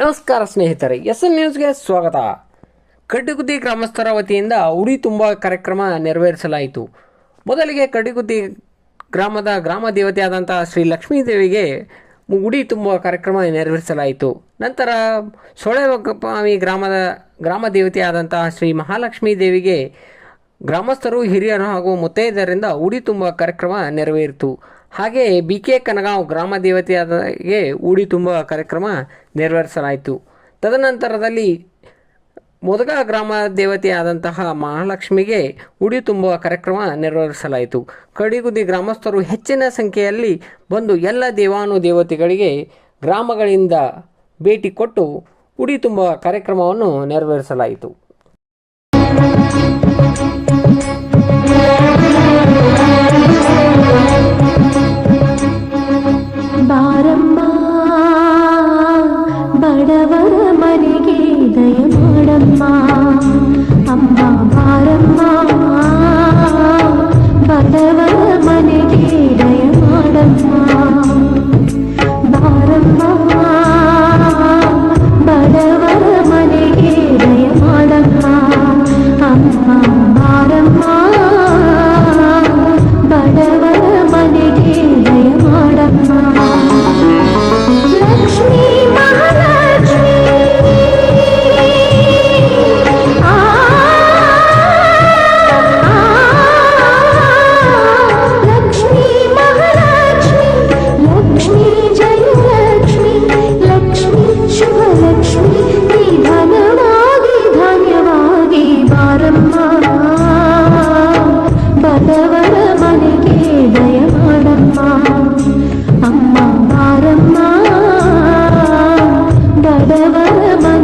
ನಮಸ್ಕಾರ ಸ್ನೇಹಿತರೆ S N ನ್ಯೂಸ್ಗೆ ಸ್ವಾಗತ. ಕಡ್ಡಿಗುದ್ದಿ ಗ್ರಾಮಸ್ಥರ ವತಿಯಿಂದ ಉಡಿ ತುಂಬ ಕಾರ್ಯಕ್ರಮ ನೆರವೇರಿಸಲಾಯಿತು. ಮೊದಲಿಗೆ ಕಡ್ಡಿಗುದ್ದಿ ಗ್ರಾಮದ ಗ್ರಾಮ ದೇವತೆಯಾದಂಥ ಶ್ರೀ ಲಕ್ಷ್ಮೀದೇವಿಗೆ ಉಡಿ ತುಂಬ ಕಾರ್ಯಕ್ರಮ ನೆರವೇರಿಸಲಾಯಿತು. ನಂತರ ಸೊಳೆಬಾವಿ ಗ್ರಾಮದ ಗ್ರಾಮ ದೇವತೆಯಾದಂತಹ ಶ್ರೀ ಮಹಾಲಕ್ಷ್ಮೀ ದೇವಿಗೆ ಗ್ರಾಮಸ್ಥರು, ಹಿರಿಯರು ಹಾಗೂ ಮುತ್ತೈದರಿಂದ ಉಡಿ ತುಂಬ ಕಾರ್ಯಕ್ರಮ ನೆರವೇರಿತು. ಹಾಗೆ ಬಿ ಕೆ ಕನಗಾಂವ್ ಗ್ರಾಮ ದೇವತೆಯಾದಗೆ ಉಡಿ ತುಂಬುವ ಕಾರ್ಯಕ್ರಮ ನೆರವೇರಿಸಲಾಯಿತು. ತದನಂತರದಲ್ಲಿ ಮೊದಲ ಗ್ರಾಮ ದೇವತೆಯಾದಂತಹ ಮಹಾಲಕ್ಷ್ಮಿಗೆ ಉಡಿ ತುಂಬುವ ಕಾರ್ಯಕ್ರಮ ನೆರವೇರಿಸಲಾಯಿತು. ಕಡಿಗುದಿ ಗ್ರಾಮಸ್ಥರು ಹೆಚ್ಚಿನ ಸಂಖ್ಯೆಯಲ್ಲಿ ಬಂದು ಎಲ್ಲ ದೇವಾನು ದೇವತೆಗಳಿಗೆ ಗ್ರಾಮಗಳಿಂದ ಭೇಟಿ ಕೊಟ್ಟು ಉಡಿ ತುಂಬುವ ಕಾರ್ಯಕ್ರಮವನ್ನು ನೆರವೇರಿಸಲಾಯಿತು. আমার